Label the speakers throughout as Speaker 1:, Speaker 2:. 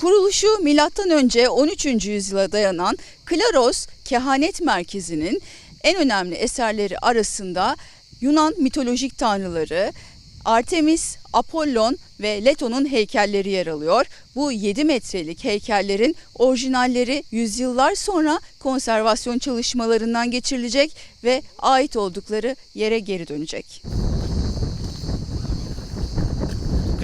Speaker 1: Kuruluşu milattan önce 13. yüzyıla dayanan Klaros Kehanet Merkezi'nin en önemli eserleri arasında Yunan mitolojik tanrıları Artemis, Apollon ve Leto'nun heykelleri yer alıyor. Bu 7 metrelik heykellerin orijinalleri yüzyıllar sonra konservasyon çalışmalarından geçirilecek ve ait oldukları yere geri dönecek.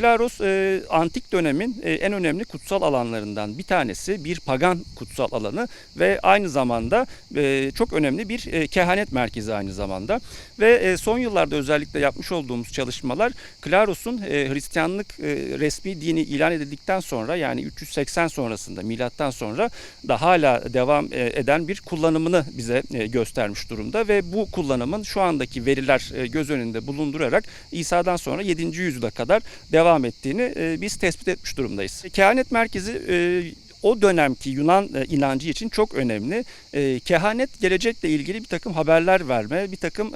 Speaker 2: Klaros e, antik dönemin e, en önemli kutsal alanlarından bir tanesi. Bir pagan kutsal alanı ve aynı zamanda e, çok önemli bir e, kehanet merkezi aynı zamanda. Ve e, son yıllarda özellikle yapmış olduğumuz çalışmalar Klaros'un e, Hristiyanlık e, resmi dini ilan edildikten sonra yani 380 sonrasında milattan sonra da hala devam e, eden bir kullanımını bize e, göstermiş durumda ve bu kullanımın şu andaki veriler e, göz önünde bulundurarak İsa'dan sonra 7. yüzyıla kadar devam ettiğini e, biz tespit etmiş durumdayız. Kehanet merkezi e, o dönemki Yunan e, inancı için çok önemli. Kehanet gelecekle ilgili bir takım haberler verme, bir takım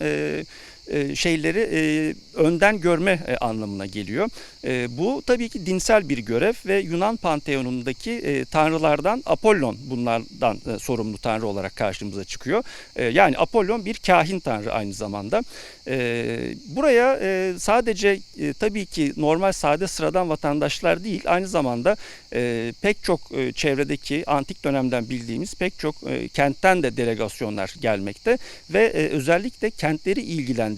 Speaker 2: şeyleri e, önden görme e, anlamına geliyor. E, bu tabii ki dinsel bir görev ve Yunan panteonundaki e, tanrılardan Apollon bunlardan e, sorumlu tanrı olarak karşımıza çıkıyor. E, yani Apollon bir kahin tanrı aynı zamanda. E, buraya e, sadece e, tabii ki normal sade sıradan vatandaşlar değil aynı zamanda e, pek çok e, çevredeki antik dönemden bildiğimiz pek çok e, kentten de delegasyonlar gelmekte ve e, özellikle kentleri ilgilendiren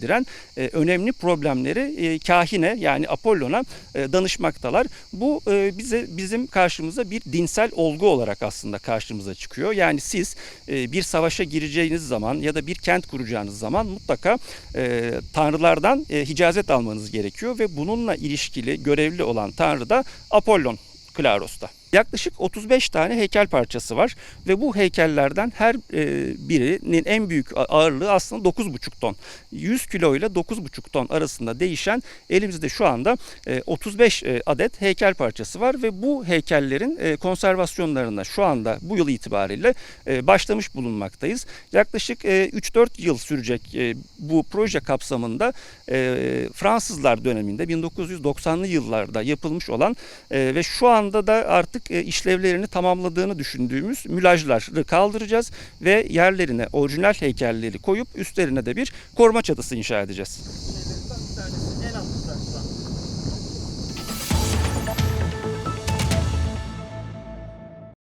Speaker 2: e, önemli problemleri e, kahine yani Apollon'a e, danışmaktalar. Bu e, bize bizim karşımıza bir dinsel olgu olarak aslında karşımıza çıkıyor. Yani siz e, bir savaşa gireceğiniz zaman ya da bir kent kuracağınız zaman mutlaka e, tanrılardan e, hicazet almanız gerekiyor ve bununla ilişkili görevli olan tanrı da Apollon Klaros'ta. Yaklaşık 35 tane heykel parçası var ve bu heykellerden her e, birinin en büyük ağırlığı aslında 9,5 ton. 100 kilo ile 9,5 ton arasında değişen elimizde şu anda e, 35 e, adet heykel parçası var ve bu heykellerin e, konservasyonlarına şu anda bu yıl itibariyle e, başlamış bulunmaktayız. Yaklaşık e, 3-4 yıl sürecek e, bu proje kapsamında e, Fransızlar döneminde 1990'lı yıllarda yapılmış olan e, ve şu anda da artık e, işlevlerini tamamladığını düşündüğümüz mülajları kaldıracağız ve yerlerine orijinal heykelleri koyup üstlerine de bir koruma çatısı inşa edeceğiz.